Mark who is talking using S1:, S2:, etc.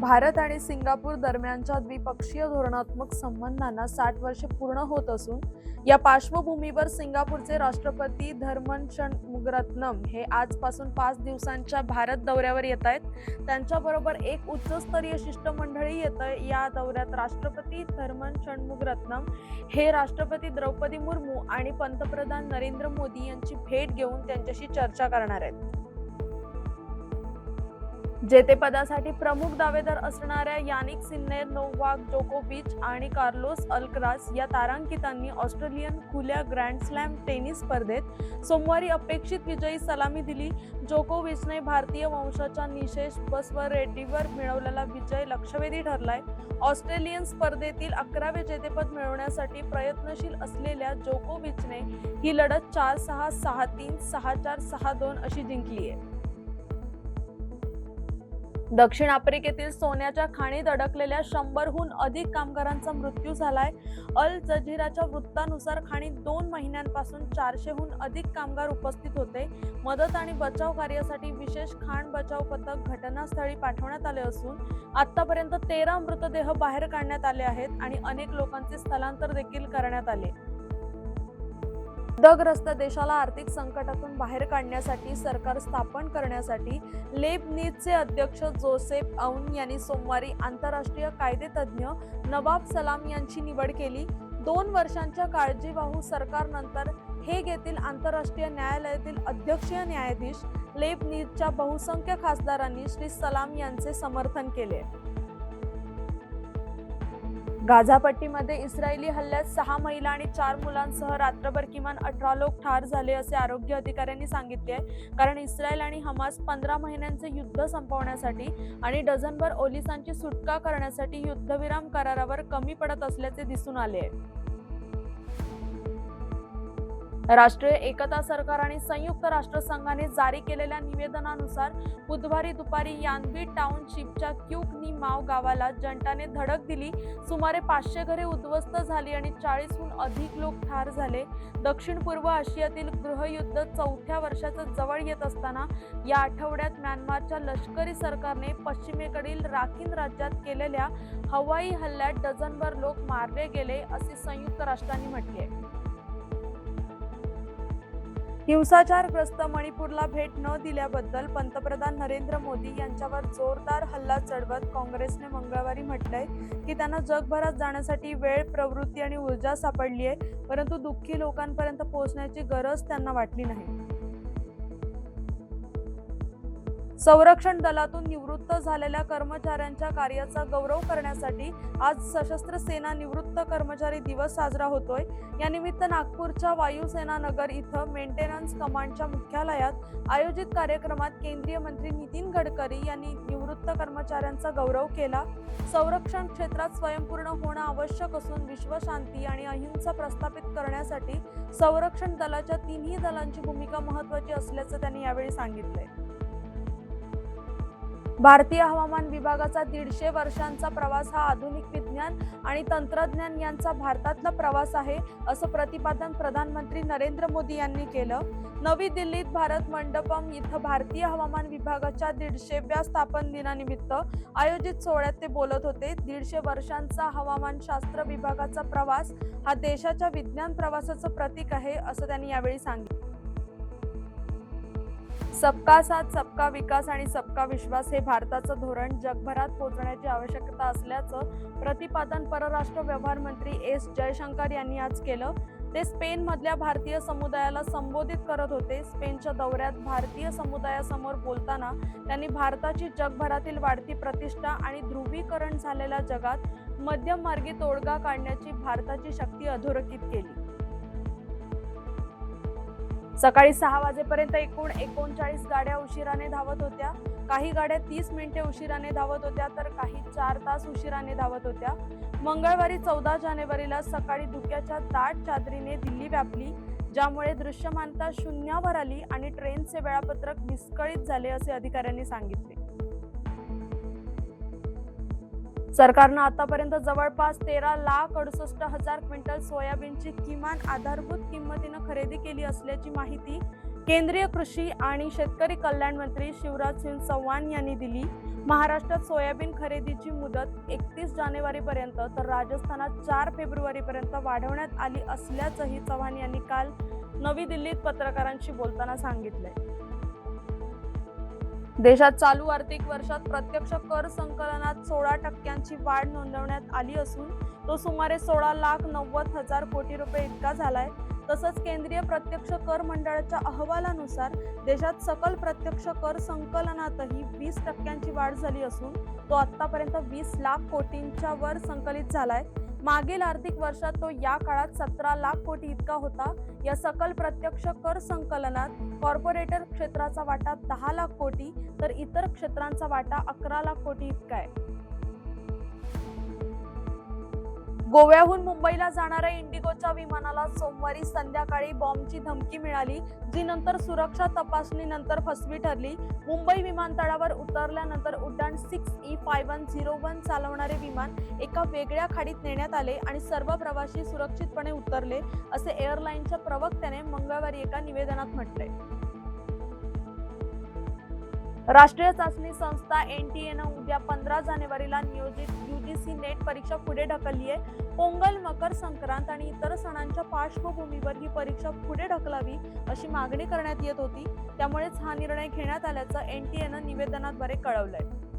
S1: भारत आणि सिंगापूर दरम्यानच्या द्विपक्षीय धोरणात्मक संबंधांना साठ वर्षे पूर्ण होत असून या पार्श्वभूमीवर सिंगापूरचे राष्ट्रपती धर्मनशन मुगरत्नम हे आजपासून पाच दिवसांच्या भारत दौऱ्यावर येत आहेत त्यांच्याबरोबर एक उच्चस्तरीय शिष्टमंडळी येतं या दौऱ्यात राष्ट्रपती धर्मन षण्मुगरत्नम हे राष्ट्रपती द्रौपदी मुर्मू आणि पंतप्रधान नरेंद्र मोदी यांची भेट घेऊन त्यांच्याशी चर्चा करणार आहेत जेतेपदासाठी प्रमुख दावेदार असणाऱ्या यानिक सिन्नेर नोवाक जोकोविच आणि कार्लोस अल्क्रास या तारांकितांनी ऑस्ट्रेलियन खुल्या ग्रँड स्लॅम टेनिस स्पर्धेत सोमवारी अपेक्षित विजयी सलामी दिली जोकोविचने भारतीय वंशाच्या निशेष बसवर रेड्डीवर मिळवलेला विजय लक्षवेधी ठरलाय ऑस्ट्रेलियन स्पर्धेतील अकरावे जेतेपद मिळवण्यासाठी प्रयत्नशील असलेल्या जोकोविचने ही लढत चार सहा सहा तीन सहा चार सहा दोन अशी जिंकली आहे दक्षिण आफ्रिकेतील सोन्याच्या खाणीत अडकलेल्या शंभरहून अधिक कामगारांचा मृत्यू झालाय अल जझीराच्या वृत्तानुसार खाणीत दोन महिन्यांपासून चारशेहून अधिक कामगार उपस्थित होते मदत आणि बचाव कार्यासाठी विशेष खाण बचाव पथक घटनास्थळी पाठवण्यात आले असून आतापर्यंत तेरा मृतदेह बाहेर काढण्यात आले आहेत आणि अनेक लोकांचे स्थलांतर देखील करण्यात आले दग्रस्त देशाला आर्थिक संकटातून बाहेर काढण्यासाठी सरकार स्थापन करण्यासाठी लेबनीजचे अध्यक्ष जोसेफ औन यांनी सोमवारी आंतरराष्ट्रीय कायदेतज्ञ नवाब सलाम यांची निवड केली दोन वर्षांच्या काळजीवाहू सरकारनंतर हे येथील आंतरराष्ट्रीय न्यायालयातील अध्यक्षीय न्यायाधीश लेबनीजच्या बहुसंख्य खासदारांनी श्री सलाम यांचे समर्थन केले गाझापट्टीमध्ये इस्रायली हल्ल्यात सहा महिला आणि चार मुलांसह रात्रभर किमान अठरा लोक ठार झाले असे आरोग्य अधिकाऱ्यांनी सांगितले आहे कारण इस्रायल आणि हमास पंधरा महिन्यांचे युद्ध संपवण्यासाठी आणि डझनभर ओलिसांची सुटका करण्यासाठी युद्धविराम करारावर कमी पडत असल्याचे दिसून आले आहे राष्ट्रीय एकता सरकार आणि संयुक्त राष्ट्रसंघाने जारी केलेल्या निवेदनानुसार बुधवारी दुपारी यानबी टाउनशिपच्या क्यूकनी माव गावाला जंटाने धडक दिली सुमारे पाचशे घरे उद्ध्वस्त झाली आणि चाळीसहून अधिक लोक ठार झाले दक्षिण पूर्व आशियातील गृहयुद्ध चौथ्या वर्षाचं जवळ येत असताना या आठवड्यात म्यानमारच्या लष्करी सरकारने पश्चिमेकडील राखीन राज्यात केलेल्या हवाई हल्ल्यात डझनभर लोक मारले गेले असे संयुक्त राष्ट्रांनी म्हटले हिंसाचारग्रस्त मणिपूरला भेट न दिल्याबद्दल पंतप्रधान नरेंद्र मोदी यांच्यावर जोरदार हल्ला चढवत काँग्रेसने मंगळवारी म्हटलंय की त्यांना जगभरात जाण्यासाठी वेळ प्रवृत्ती आणि ऊर्जा सापडली आहे परंतु दुःखी लोकांपर्यंत पोहोचण्याची गरज त्यांना वाटली नाही संरक्षण दलातून निवृत्त झालेल्या कर्मचाऱ्यांच्या कार्याचा गौरव करण्यासाठी आज सशस्त्र सेना निवृत्त कर्मचारी दिवस साजरा होतोय यानिमित्त नागपूरच्या वायुसेना नगर इथं मेंटेनन्स कमांडच्या मुख्यालयात आयोजित कार्यक्रमात केंद्रीय मंत्री नितीन गडकरी यांनी निवृत्त कर्मचाऱ्यांचा गौरव केला संरक्षण क्षेत्रात स्वयंपूर्ण होणं आवश्यक असून विश्वशांती आणि अहिंसा प्रस्थापित करण्यासाठी संरक्षण दलाच्या तिन्ही दलांची भूमिका महत्वाची असल्याचं त्यांनी यावेळी सांगितलंय भारतीय हवामान विभागाचा दीडशे वर्षांचा प्रवास हा आधुनिक विज्ञान आणि तंत्रज्ञान यांचा भारतातला प्रवास आहे असं प्रतिपादन प्रधानमंत्री नरेंद्र मोदी यांनी केलं नवी दिल्लीत भारत मंडपम इथं भारतीय हवामान विभागाच्या दीडशेव्या स्थापन दिनानिमित्त आयोजित सोहळ्यात ते बोलत होते दीडशे वर्षांचा हवामानशास्त्र विभागाचा प्रवास हा देशाच्या विज्ञान प्रवासाचं प्रतीक आहे असं त्यांनी यावेळी सांगितलं सबका साथ सबका विकास आणि सबका विश्वास हे भारताचं धोरण जगभरात पोहोचण्याची आवश्यकता असल्याचं प्रतिपादन परराष्ट्र व्यवहार मंत्री एस जयशंकर यांनी आज केलं ते स्पेनमधल्या भारतीय समुदायाला संबोधित करत होते स्पेनच्या दौऱ्यात भारतीय समुदायासमोर बोलताना त्यांनी भारताची जगभरातील वाढती प्रतिष्ठा आणि ध्रुवीकरण झालेल्या जगात मध्यम मार्गी तोडगा काढण्याची भारताची शक्ती अधोरेखित केली सकाळी सहा वाजेपर्यंत एकूण एकोणचाळीस गाड्या उशिराने धावत होत्या काही गाड्या तीस मिनिटे उशिराने धावत होत्या तर काही चार तास उशिराने धावत होत्या मंगळवारी चौदा जानेवारीला सकाळी धुक्याच्या दाट चादरीने दिल्ली व्यापली ज्यामुळे दृश्यमानता शून्यावर आली आणि ट्रेनचे वेळापत्रक विस्कळीत झाले असे अधिकाऱ्यांनी सांगितले सरकारनं आतापर्यंत जवळपास तेरा लाख अडुसष्ट हजार क्विंटल सोयाबीनची किमान आधारभूत किंमतीनं खरेदी केली असल्याची माहिती केंद्रीय कृषी आणि शेतकरी कल्याण मंत्री शिवराज सिंग चौहान यांनी दिली महाराष्ट्रात सोयाबीन खरेदीची मुदत एकतीस जानेवारीपर्यंत तर राजस्थानात चार फेब्रुवारीपर्यंत वाढवण्यात आली असल्याचंही चव्हाण यांनी काल नवी दिल्लीत पत्रकारांशी बोलताना सांगितलंय देशात चालू आर्थिक वर्षात प्रत्यक्ष कर संकलनात सोळा टक्क्यांची वाढ नोंदवण्यात आली असून तो सुमारे सोळा लाख नव्वद हजार कोटी रुपये इतका झालाय तसंच केंद्रीय प्रत्यक्ष कर मंडळाच्या अहवालानुसार देशात सकल प्रत्यक्ष कर संकलनातही वीस टक्क्यांची वाढ झाली असून तो आतापर्यंत वीस लाख कोटींच्या वर संकलित झालाय मागील आर्थिक वर्षात तो या काळात सतरा लाख कोटी इतका होता या सकल प्रत्यक्ष कर संकलनात कॉर्पोरेटर क्षेत्राचा वाटा दहा लाख कोटी तर इतर क्षेत्रांचा वाटा अकरा लाख कोटी इतका आहे गोव्याहून मुंबईला जाणाऱ्या इंडिगोच्या विमानाला सोमवारी संध्याकाळी बॉम्बची धमकी मिळाली जी नंतर सुरक्षा तपासणीनंतर फसवी ठरली मुंबई विमानतळावर उतरल्यानंतर उड्डाण six E five one zero one चालवणारे विमान एका वेगळ्या खाडीत नेण्यात आले आणि सर्व प्रवासी सुरक्षितपणे उतरले असे एअरलाईनच्या प्रवक्त्याने मंगळवारी एका निवेदनात म्हटले राष्ट्रीय चाचणी संस्था एन टी एनं उद्या पंधरा जानेवारीला नियोजित यू जी सी नेट परीक्षा पुढे ढकलली आहे पोंगल मकर संक्रांत आणि इतर सणांच्या पार्श्वभूमीवर ही परीक्षा पुढे ढकलावी अशी मागणी करण्यात येत होती त्यामुळेच हा निर्णय घेण्यात आल्याचं एन टी एनं निवेदनाद्वारे आहे